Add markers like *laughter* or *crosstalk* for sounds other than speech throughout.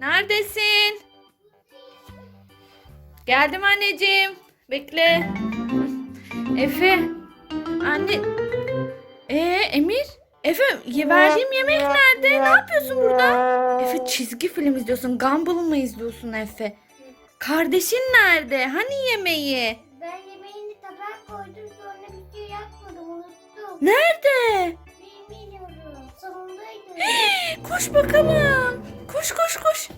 Neredesin? Geldim anneciğim. Bekle. Efe. Anne. Ee Emir? Efe verdiğim yemek nerede? Ne yapıyorsun burada? Efe çizgi film izliyorsun. Gumball mı izliyorsun Efe? Kardeşin nerede? Hani yemeği? Ben yemeğini tabağa koydum sonra bir şey yapmadım unuttum. Nerede? Bilmiyorum. Salondaydı. *gasps* Koş bakalım. Koş koş koş.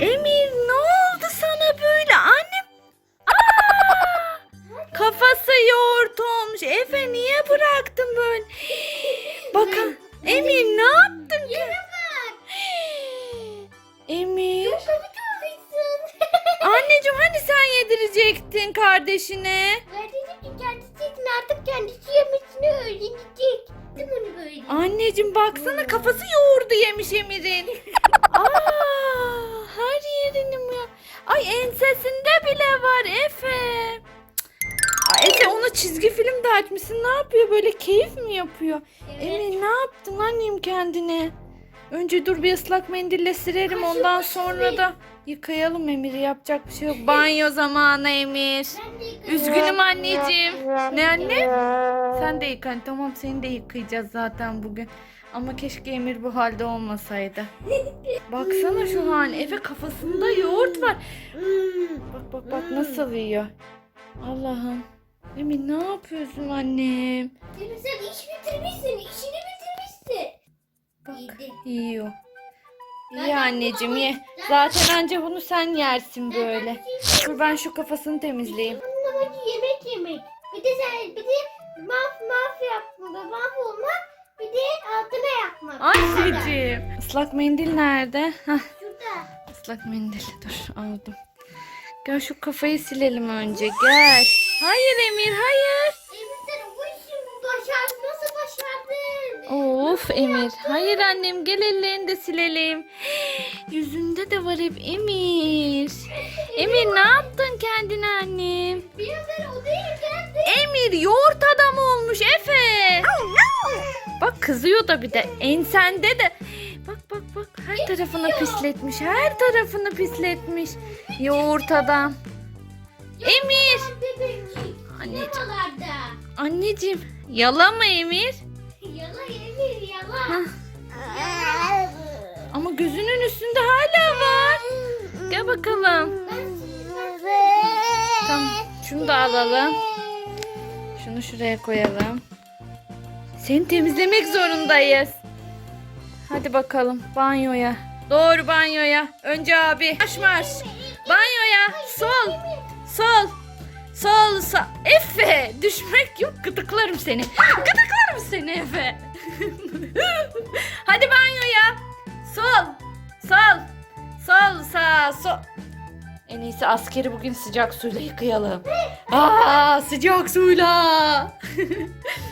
Emir ne oldu sana böyle? Annem. Aa! Kafası yoğurt olmuş. Efe niye bıraktın böyle? Bakın. Emir ne yaptın ki? Emir. Anneciğim hani sen yedirecektin kardeşine? Kardeşim için artık kendisi yemesini öğrenecek. Değil mi onu böyle? Anneciğim baksana kafası yoğurdu yemiş Emir'in. Aa, *laughs* her yerini mi? Ay ensesinde bile var Efe. Ay, Efe ona çizgi film de açmışsın. Ne yapıyor böyle keyif mi yapıyor? Emir ne yaptın annem kendine? Önce dur bir ıslak mendille silerim Kaşık ondan sonra da yıkayalım Emir'i yapacak bir şey yok. Banyo zamanı Emir. Üzgünüm anneciğim. Ne anne? Sen de yıkan. Tamam seni de yıkayacağız zaten bugün. Ama keşke Emir bu halde olmasaydı. Baksana şu haline. Efe kafasında yoğurt var. Bak bak bak nasıl yiyor. Allah'ım. Emir ne yapıyorsun annem? Sen iş bitirmişsin. Yedi. Yiyor. İyi anneciğim ye. Zaten anca bunu sen yersin böyle. Dur ben şu kafasını temizleyeyim. Amacı yemek yemek. Bir de sen bir de maf maf yapmak, maf olmak, bir de altına yapmak. Anneciğim. Islak mendil nerede? Hah. Şurada. Islak mendil. Dur aldım. Gel şu kafayı silelim önce. Gel. Hayır Emir hayır. Emir sen bu işi başardın. Nasıl başardın? Of Emir. Hayır annem gel ellerini de silelim. Yüzünde de var hep Emir. Emir ne yaptın kendine annem? Emir yoğurt adam olmuş Efe. Bak kızıyor da bir de ensende de. Bak bak bak her tarafını pisletmiş. Her tarafını pisletmiş. Yoğurt adam. Emir. Anneciğim. Anneciğim yalama Emir. Ama gözünün üstünde hala var. Gel bakalım. Tamam şunu da alalım. Şunu şuraya koyalım. Seni temizlemek zorundayız. Hadi bakalım banyoya. Doğru banyoya. Önce abi. Marş marş. Banyoya. Sol. Sol. Sol sağ. Efe. Düşmek yok. Gıdıklarım seni. Gıdıklarım seni Efe. *laughs* Hadi banyoya. Sol. Sol. Sol sağ sol. En iyisi askeri bugün sıcak suyla yıkayalım. Aa sıcak suyla. *laughs*